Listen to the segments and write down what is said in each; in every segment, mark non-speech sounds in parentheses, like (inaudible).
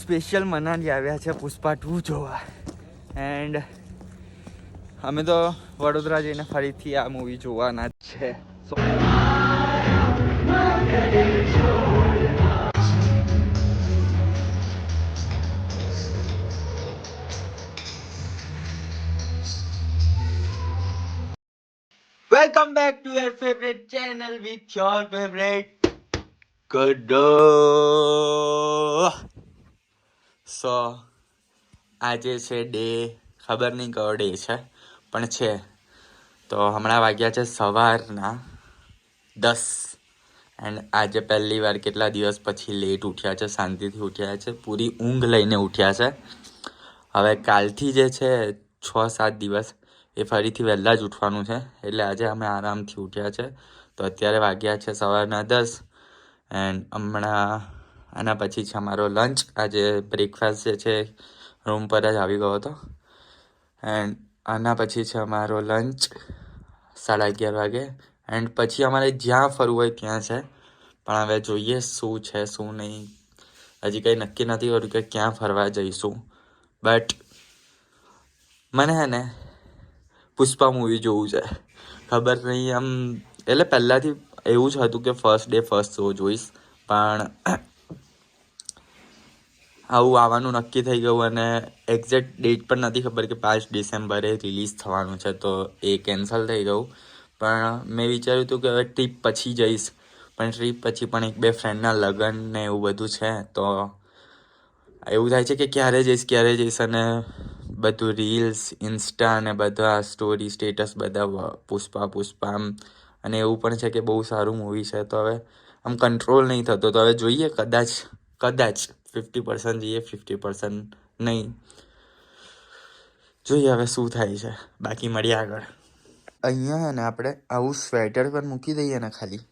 Special Manali આવ્યા છે Pushpa two જોવા એન્ડ અમે તો વડોદરા જઈને ફરીથી આ મૂવી જોવાના જ છે So, Welcome back to your favorite channel with your favorite So, આજે છે ડે ખબર નહીં કયો ડે છે પણ છે. તો હમણાં વાગ્યા છે સવારના દસ. એન્ડ આજે પહેલી વાર કેટલા દિવસ પછી લેટ ઉઠ્યા છે શાંતિથી ઉઠ્યા છે પૂરી ઊંઘ લઈને ઉઠ્યા છે. હવે કાલથી જે છે છ સાત દિવસ એ ફરીથી વહેલા જ ઉઠવાનું છે એટલે આજે અમે આરામથી ઉઠ્યા છે. તો અત્યારે વાગ્યા છે સવારના દસ. એન્ડ હમણાં આના પછી છે અમારો લંચ આજે બ્રેકફાસ્ટ જે છે રૂમ પર જ આવી ગયો હતો. એન્ડ આના પછી છે અમારો લંચ સાડા અગિયાર વાગે. એન્ડ પછી અમારે જ્યાં ફરવું હોય ત્યાં છે. પણ હવે જોઈએ શું છે, શું નહીં. હજી કંઈ નક્કી નથી કર્યું કે ક્યાં ફરવા જઈશું. બટ મને હે ને પુષ્પા મૂવી જોવું છે. ખબર નહીં આમ, એટલે પહેલાંથી એવું જ હતું કે ફર્સ્ટ ડે ફર્સ્ટ શો જોઈશ. પણ આવું આવવાનું નક્કી થઈ ગયું અને એક્ઝેક્ટ ડેટ પણ નથી ખબર કે પાંચ ડિસેમ્બરે રિલીઝ થવાનું છે તો એ કેન્સલ થઈ ગયું. પણ મેં વિચાર્યું હતું કે હવે ટ્રીપ પછી જઈશ. પણ ટ્રીપ પછી પણ એક બે ફ્રેન્ડના લગ્ન ને એવું બધું છે તો એવું થાય છે કે ક્યારે જઈશ ક્યારે જઈશ અને બધું રીલ્સ ઇન્સ્ટા અને બધા સ્ટોરી સ્ટેટસ બધા પુષ્પા પુષ્પા આમ અને એવું પણ છે કે બહુ સારું મૂવી છે. તો હવે આમ કંટ્રોલ નહીં થતો. તો હવે જોઈએ, કદાચ કદાચ. ફિફ્ટી પર્સન્ટ જઈએ ફિફ્ટી પર્સન્ટ નહીં. જોઈએ હવે શું થાય છે. બાકી મળીએ આગળ. અહીંયા હે ને આપણે આવું સ્વેટર પર મૂકી દઈએ ને ખાલી.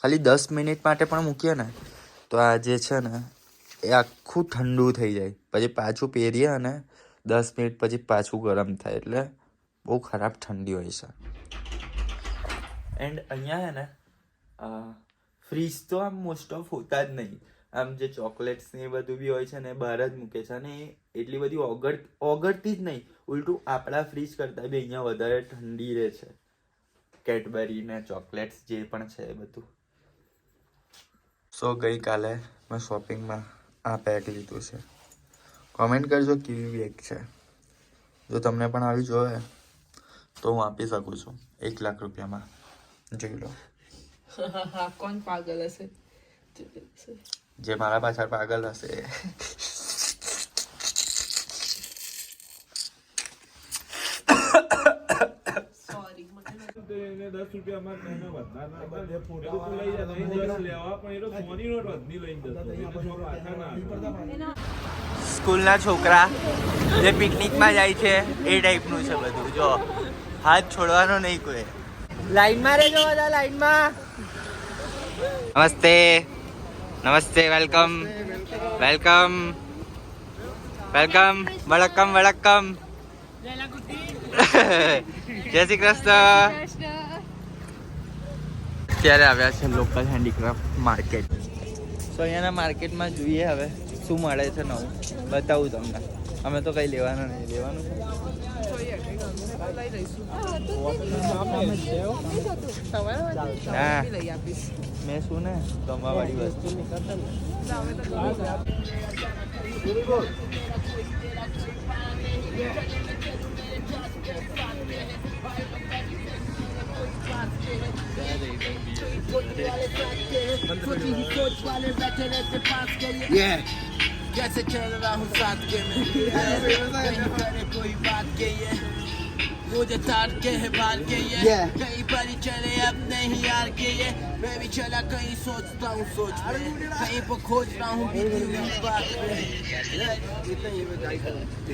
ખાલી દસ મિનિટ માટે પણ મૂકીએ ને, તો આ જે છે ને, એ આખું ઠંડુ થઈ જાય. પછી પાછું પહેરીએ અને દસ મિનિટ પછી પાછું ગરમ થાય એટલે બહુ ખરાબ ઠંડી હોય છે. એન્ડ અહીંયા હે ને ફ્રીજ તો આમ મોસ્ટ ઓફ હોતા જ નહીં. આમ જે ચોકલેટ્સ ને એ બધું બી હોય છે ને બહાર જ મૂકે છે અને એટલી બધી ઓગળ, ઓગળતી જ નહીં. ઉલટું આપણા ફ્રીજ કરતાં બી અહીંયા વધારે ઠંડી રહે છે. કેડબરી ને ચોકલેટ્સ જે પણ છે એ બધું. સો ગઈકાલે મેં શોપિંગમાં આ પેક લીધું છે. કોમેન્ટ કરજો કેવી બેગ છે. જો તમને પણ આવી જોવે, તો હું આપી શકું છું. એક લાખ રૂપિયામાં. જોઈ લો. (laughs) કોણ પાગલ હશે? જે મારા પાછળ પાગલ હશે. દસ રૂપિયા અમારે કહીને વધારે ના આપે. એ તો તું લઈ જા, લેવા, પણ એ તો સોની નોટ વધની લઈને જતો. પાછા ના સ્કૂલના છોકરા જે પિકનિકમાં જાય છે એ ટાઈપનું છે બધું. જો હાથ છોડવાનો નહીં કોઈ. લાઈનમાં રહેજો બધા લાઈનમાં. નમસ્તે. નમસ્તે, વેલકમ. વેલકમ. વેલકમ. વળકમ વળકમ (laughs) જય શ્રી કૃષ્ણ. અત્યારે આવ્યા છે લોકલ હેન્ડીક્રાફ્ટ માર્કેટ સો અહીંયાના માર્કેટમાં જોઈએ હવે. શું મળે છે નવું? બતાવું તમને. અમે તો કંઈ લેવાના નહીં લેવાનું મેં શું ને? ગમવાવાળી વસ્તુ. Yeah. कैसे चल रहा हूँ साथ के में कहीं करे कोई बात के ये मुझे तार के है बाल के ये कहीं पर ही चले अब नहीं यार के ये मैं भी चला कहीं सोचता हूँ सोच में कहीं पर खोज रहा हूँ बीती हुई बात में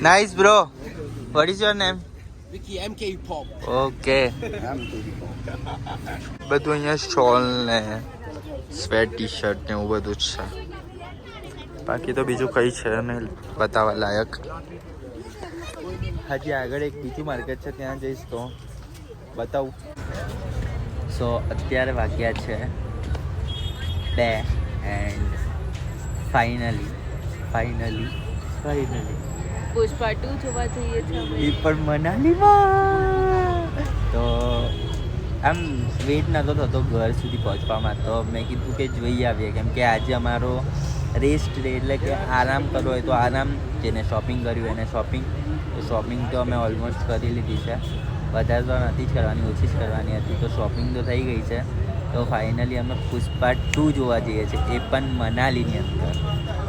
nice bro what is your name Vicky MK Pop okay બધું અહીંયા સ્ટોલ ને સ્વેટ ટી શર્ટ ને એવું બધું જ છે બાકી તો બીજું કંઈ છે નહીં. બતાવવા લાયક. હજી આગળ એક બીજું માર્કેટ છે ત્યાં જઈશ તો. બતાવું. સો અત્યારે વાગ્યા છે બે and finally finally finally Pushpa two જોવા જઈએ છીએ એ પણ મનાલીમાં. તો આમ વેટ નહોતો થતો ઘર સુધી પહોંચવામાં, તો મેં કીધું કે જોઈ આવીએ. કેમ કે આજે અમારો રેસ્ટ ડે એટલે કે આરામ કરવો હોય તો આરામ જેને શોપિંગ કર્યું, એને શોપિંગ તો શોપિંગ તો અમે ઓલમોસ્ટ કરી લીધી છે. વધારે તો નથી જ કરવાની, ઓછી જ કરવાની હતી. તો શોપિંગ તો થઈ ગઈ છે. તો ફાઇનલી અમે પુષ્પા ટુ જોવા જઈએ છીએ. એ પણ મનાલીની અંદર.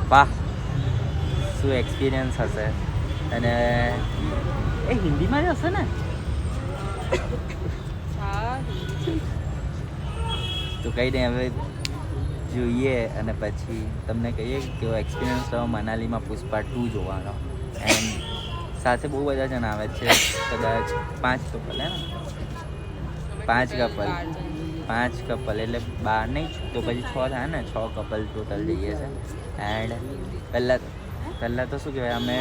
વાહ! શું એક્સપિરિયન્સ હશે? અને એ હિન્દીમાં જ હશે ને? તો કંઈ દે, હવે જોઈએ અને પછી તમને કહીએ કેવો એક્સપિરિયન્સ રહ્યો મનાલીમાં પુષ્પા ટુ જોવાનો. એન્ડ સાથે બહુ બધા જણ આવે છે, કદાચ પાંચ કપલ હે ને? પાંચ કપલ પાંચ કપલ એટલે બાર નહીં, તો પછી છ થાય ને? છ કપલ ટોટલ જઈએ છે. એન્ડ પહેલાં પહેલાં તો શું કહેવાય, અમે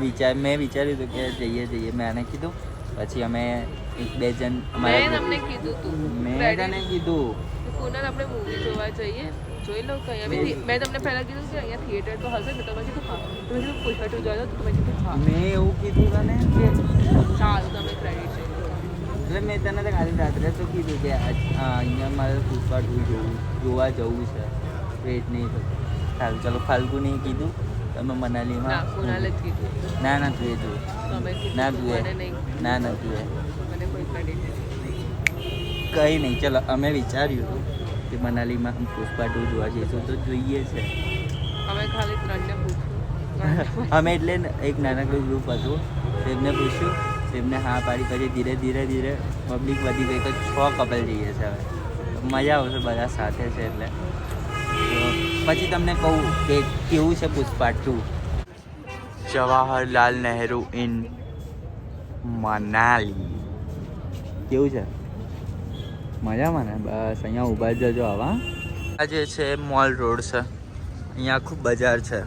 વિચાર, મેં વિચાર્યું હતું કે જઈએ જઈએ. મેં આને કીધું. પછી અમે એક બે જણ મેં તમને કીધું તું મેં તને કીધું. કુનાલ આપણે મૂવી જોવા જઈએ. જોઈ લો કે અહીંયા મેં તમને પહેલા કીધું કે અહીંયા થિયેટર તો હશે ને તમે કીધું હા તમે કીધું પુષ્પા ટુ જોવા તો તમે કીધું હા મેં એવું કીધું તને કે સારું તમે ક્રેડિટ છે એટલે મેં તને તો ખાલી રાત્રે તો કીધું કે અહીંયા મારે ટુ જોવું જોવા જવું છે. વેટ નહીં થતું સારું ચલો નહીં કીધું. તમે ના મનાલીમાં કુનાલે જ કીધું. ના ના તું એ જો ના તું ના ના તું એ મને કોઈ ક્રેડિટ કંઈ નહીં. ચલો અમે વિચાર્યું હતું કે મનાલીમાં પુષ્પા ટુ જોવા જઈશું તો જોઈએ છે. અમે ખાલી ત્રણને પૂછ્યું. અમે એટલે એક નાનકડું ગ્રુપ હતું. તેમને પૂછ્યું. તેમને હા પાડી પછી ધીરે ધીરે ધીરે પબ્લિક વધી ગઈ તો છ કપલ જઈએ છે હવે. મજા આવશે બધા સાથે છે એટલે. પછી તમને કહું કે કેવું છે પુષ્પા ટુ? જવાહરલાલ નહેરુ ઇન મનાલી. કેવું છે? મજામાં ને? બસ અહીંયા ઊભા જ જજો આવા આ જે છે મોલ રોડ છે. અહીંયા આખું બજાર છે.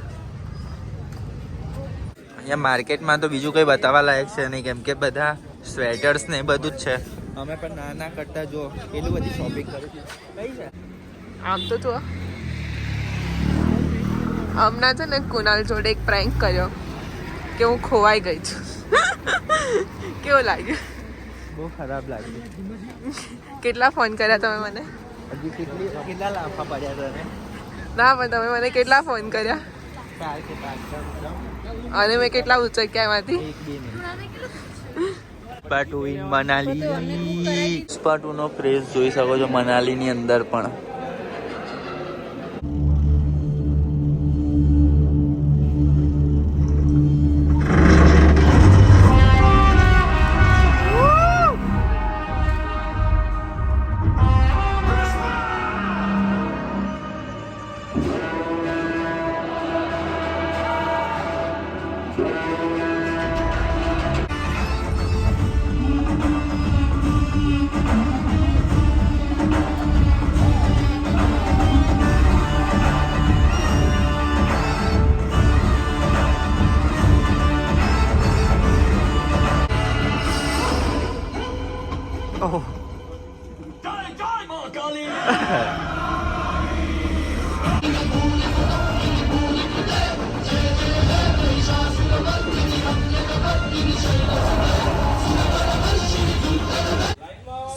અહીંયા માર્કેટમાં તો બીજું કંઈ બતાવવા લાયક છે નહીં કેમ કે બધા સ્વેટર્સ ને એ બધું જ છે. અમે પણ નાના કરતા જો કેટલું બધી શોપિંગ કરી કઈ છે? આમ તો જો હમણાં છે ને કુનાલ જોડે એક પ્રેન્ક કર્યો કે હું ખોવાઈ ગઈ છું. (laughs) કેવું લાગ્યું? બહુ ખરાબ લાગ્યું કેટલા ફોન કર્યા તમે મને? હજી કેટલી કેટલા લાફા પડ્યા તને ના પણ તમે મને કેટલા ફોન કર્યા? ચાર કે પાંચ અને મેં કેટલા ઉચક્યા એમાંથી? એક બે મિનિટ. પાટુ ઇન મનાલી પાટુ નો ક્રેઝ જોઈ શકો છો મનાલીની અંદર પણ.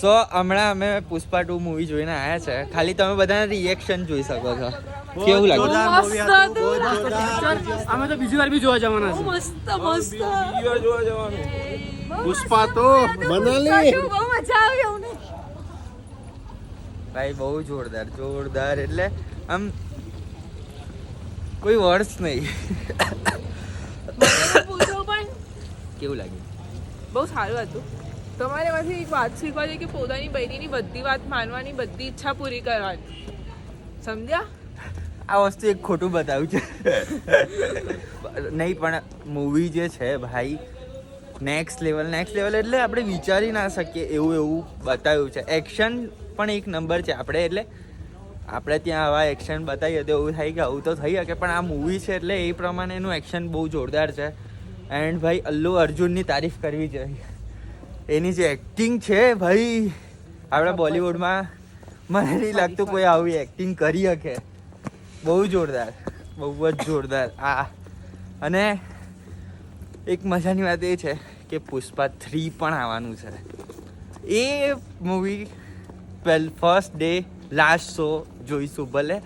સો હમણાં અમે પુષ્પા ટુ મૂવી જોઈને આવ્યા છે. ખાલી તમે બધાના રિએક્શન જોઈ શકો છો. કેવું લાગ્યું? અમે તો બીજી વાર બી જોવા જવાના છે. મસ્ત મસ્ત. બીજી વાર જોવા જવાનું. પુષ્પા તો મનાલી. બહુ મજા આવી અમને. ભાઈ બહુ જોરદાર જોરદાર. એટલે આમ કોઈ વર્ષ નહીં. કેવું લાગ્યું? બહુ સારું હતું. તમારે પાસે એક વાત શીખવા છે કે પોતાની બહેનીની બધી વાત માનવાની બધી ઈચ્છા પૂરી કરવાની. સમજ્યા? આ વસ્તુ એક ખોટું બતાવ્યું છે. નહીં, પણ મૂવી જે છે ભાઈ નેક્સ્ટ લેવલ નેક્સ્ટ લેવલ એટલે આપણે વિચારી ના શકીએ એવું એવું બતાવ્યું છે. એક્શન પણ એક નંબર છે આપણે, એટલે આપણે ત્યાં આવા એક્શન બતાવીએ તો એવું થાય કે આવું તો થઈ શકે, પણ આ મૂવી છે એટલે એ પ્રમાણે એનું એક્શન બહુ જોરદાર છે. એન્ડ ભાઈ, અલ્લુ અર્જુનની તારીફ કરવી જોઈએ. એની જે એક્ટિંગ છે ભાઈ આપણા બોલિવૂડમાં મને નહીં લાગતું કોઈ આવી એક્ટિંગ કરી શકે. બહુ જોરદાર બહુ જ જોરદાર. આ અને એક મજાની વાત એ છે કે પુષ્પા થ્રી પણ આવવાનું છે. એ મૂવી પેલ ફર્સ્ટ ડે લાસ્ટ શો જોઈશું ભલે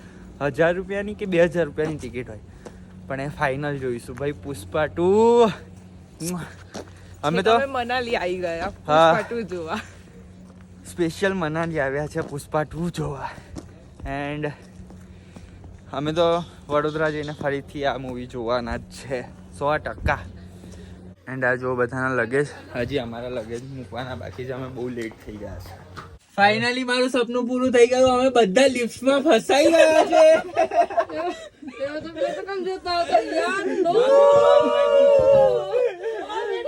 હજાર રૂપિયાની કે બે હજાર રૂપિયાની ટિકિટ હોય. પણ એ ફાઇનલ જોઈશું. ભાઈ પુષ્પા ટુ અમે તો અમે મનાલી આવી ગયા. હા. પુષ્પા ટુ જોવા. સ્પેશિયલ મનાલી આવ્યા છે પુષ્પા ટુ જોવા. એન્ડ અમે તો વડોદરા જઈને ફરીથી આ મૂવી જોવાના જ છે. સો ટકા. એન્ડ આ જો બધાના લગેજ હજી અમારા લગેજ મૂકવાના બાકી છે અમે બહુ લેટ થઈ ગયા છે. ફાઇનલી મારું સપનું પૂરું થઈ ગયું. અમે બધા લિફ્ટમાં ફસાઈ ગયા છે એક મિનિટ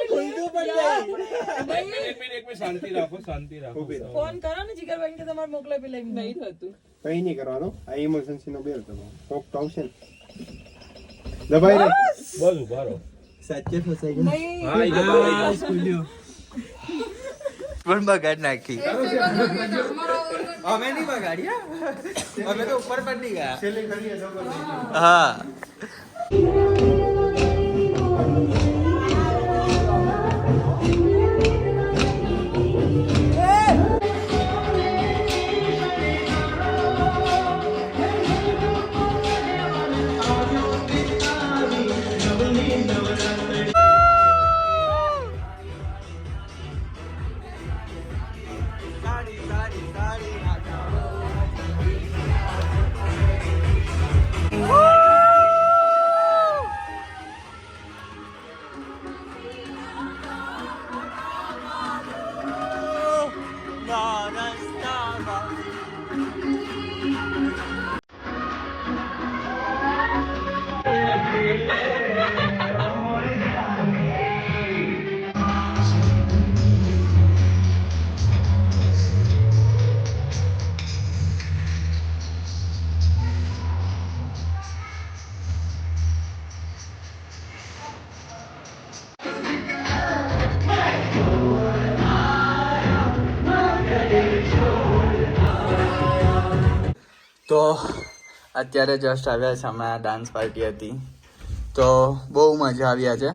એક મિનિટ શાંતિ નહીં થતું કઈ નહીં કરવાનો આ ઇમરજન્સી નો બેલ તમારો કોક તો આવશે ને સાચે ફસાઈ ગયા હા નાખી અમે નહીં બગાડ્યા અમે તો ઉપર પર નહીં ગયા હા. તો અત્યારે જસ્ટ આવ્યા છે હમણાં ડાન્સ પાર્ટી હતી. તો બહુ મજા આવ્યા આજે.